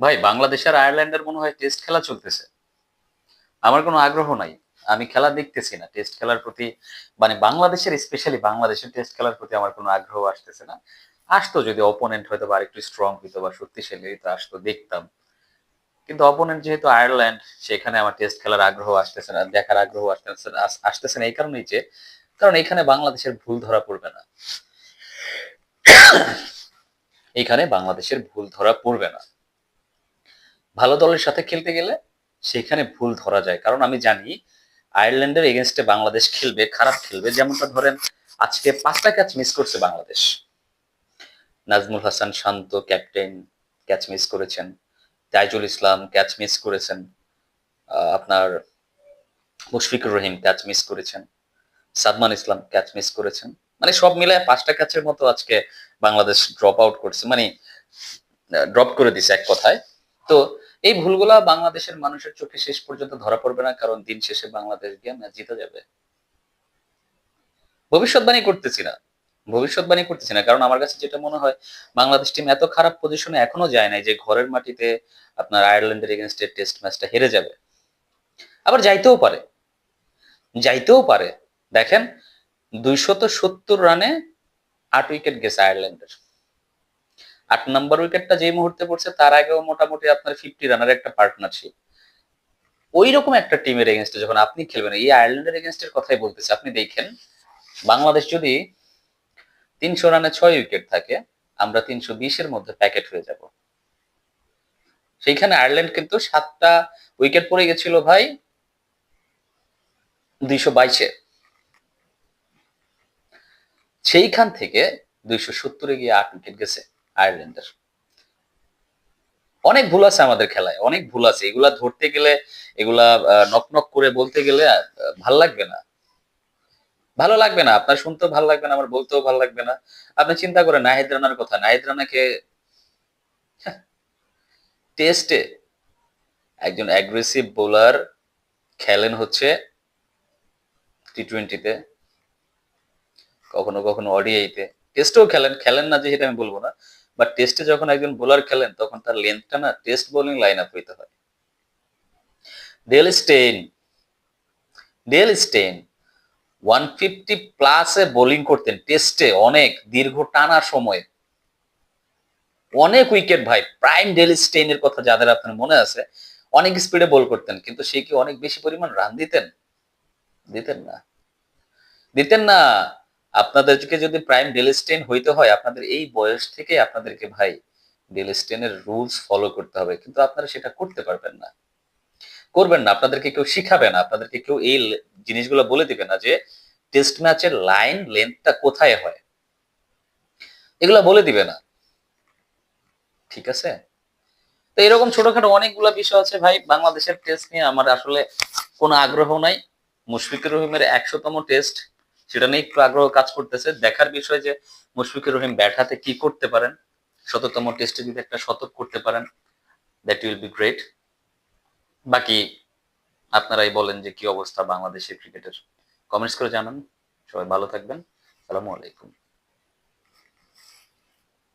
ভাই, বাংলাদেশ আর আয়ারল্যান্ডের মনে হয় টেস্ট খেলা চলতেছে। আমার কোনো আগ্রহ নাই। আমি খেলা দেখতেছি না। টেস্ট খেলার প্রতি মানে বাংলাদেশের স্পেশালি বাংলাদেশের টেস্ট খেলার প্রতি আমার কোনো আগ্রহ আসতেছে না। আসতো যদি অপোনেন্ট হয়তো বা একটু স্ট্রং হইতো বা শক্তিশালী হইতো, আসতো, দেখতাম। কিন্তু অপোনেন্ট যেহেতু আয়ারল্যান্ড, সেখানে আমার টেস্ট খেলার আগ্রহ আসতেছে না, দেখার আগ্রহ আসতেছে আসতেছে না এই কারণেই যে, কারণ এখানে বাংলাদেশের ভুল ধরা পড়বে না। এখানে বাংলাদেশের ভুল ধরা পড়বে না। ভালো দলের সাথে খেলতে গেলে সেখানে ভুল ধরা যায়। কারণ আমি জানি আয়ারল্যান্ডের এগেনস্টে বাংলাদেশ খেলবে, খারাপ খেলবে। যেমনটা ধরেন, আজকে পাঁচটা ক্যাচ মিস করছে Bangladesh. Najmul Hasan Shanto captain catch miss করেছেন। তাইজুল ইসলাম ক্যাচ মিস করেছেন। আপনার মুশফিকুর রহিম ক্যাচ মিস করেছেন। সাদমান ইসলাম ক্যাচ মিস করেছেন। মানে সব মিলে পাঁচটা ক্যাচের মতো আজকে বাংলাদেশ ড্রপ আউট করছে। মানে ড্রপ করে দিছে এক কথায়। তো এই ভুলগুলা বাংলাদেশের মানুষের চোখে শেষ পর্যন্ত ধরা পড়বে না, কারণ দিন শেষে বাংলাদেশ গিয়ে ম্যাচ জিতে যাবে। ভবিষ্যৎবাণী করতেছি না। ভবিষ্যৎবাণী করতেছি না, কারণ আমার কাছে যেটা মনে হয়, বাংলাদেশ টিম এত খারাপ পজিশনে এখনও যায় নাই যে ঘরের মাটিতে আপনার আয়ারল্যান্ডের এগেনস্টে টেস্ট ম্যাচটা হেরে যাবে। আবার যাইতেও পারে। যাইতেও পারে। দেখেন, দুইশত সত্তর রানে আট উইকেট গেছে আয়ারল্যান্ডের। আট নম্বর উইকেটটা যে মুহূর্তে পড়ছে, তার আগেও মোটামুটি আপনার ফিফটি রানের একটা পার্টনারশিপ ওই রকম একটা টিমের এগেনস্টে যখন আপনি খেলবেন, এই আয়ারল্যান্ডের এগেনস্টের কথাই বলতেছে, আপনি দেখেন, বাংলাদেশ যদি তিনশো রানে ছয় উইকেট থাকে, আমরা তিনশো বিশের মধ্যে প্যাকেট হয়ে যাব। সেইখানে আয়ারল্যান্ড কিন্তু সাতটা উইকেট পড়ে গেছিল ভাই, দুইশো বাইশে সেইখান থেকে দুইশো সত্তরে গিয়ে আট উইকেট গেছে। আয়ারল্যান্ডের। অনেক ভুল আছে আমাদের খেলায়, অনেক ভুল আছে। এগুলা ধরতে গেলে, এগুলা নক নক করে বলতে গেলে ভালো লাগবে না। ভালো লাগবে না, আপনার শুনতেও ভালো লাগবে না, আমার বলতেও ভালো লাগবে না। আপনি চিন্তা করেন, নাহিদ রানার কথা। নাহিদ রানাকে টেস্টে একজন অ্যাগ্রেসিভ বোলার খেলেন হচ্ছে টি টোয়েন্টিতে কখনো কখনো ওডিআইতে টেস্টেও খেলেন খেলেন না যে সেটা আমি বলব না। বাট টেস্টে যখন একজন বোলার খেলেন, তখন তার লেন্থটা না টেস্ট বোলিং লাইন আপ হইতে হয়। Dale Steyn Dale Steyn one fifty প্লাসে বোলিং করতেন টেস্টে অনেক দীর্ঘ টানা সময়ে। অনেক উইকেট ভাই প্রাইম ডেল স্টেইনের কথা যাদের আপনার মনে আছে, অনেক স্পিডে বল করতেন, কিন্তু সে কি অনেক বেশি পরিমাণ রান দিতেন? দিতেন না। দিতেন না। আপনাদেরকে যদি প্রাইম ডেলিস্টেন হইতে হয়, আপনাদের এই বয়স থেকে আপনাদেরকে ভাই ডেলিস্টেনের রুলস ফলো করতে হবে। কিন্তু আপনারা সেটা করতে পারবেন না। করবেন না। আপনাদেরকে কেউ শিখাবে না। আপনাদেরকে কেউ এই জিনিসগুলো বলে দিবে না যে টেস্ট ম্যাচের লাইন লেন্থটা কোথায় হয়। এগুলা বলে দিবে না। ঠিক আছে? তো এরকম ছোটখাটো অনেকগুলো বিষয় আছে ভাই। বাংলাদেশের টেস্ট নিয়ে আমার আসলে কোনো আগ্রহ নাই। মুশফিকুর রহিমের একশোতম টেস্ট সেটা নিয়ে একটু আগ্রহ কাজ করতেছে। দেখার বিষয় যে মুশফিকুর রহিম ব্যাট হাতে কি করতে পারেন? শততম টেস্টে যদি একটা শতক করতে পারেন দ্যাট উইল বি গ্রেট বাকি আপনারাই বলেন যে কি অবস্থা বাংলাদেশের ক্রিকেটের। কমেন্টস করে জানান। সবাই ভালো থাকবেন। আসসালামু আলাইকুম।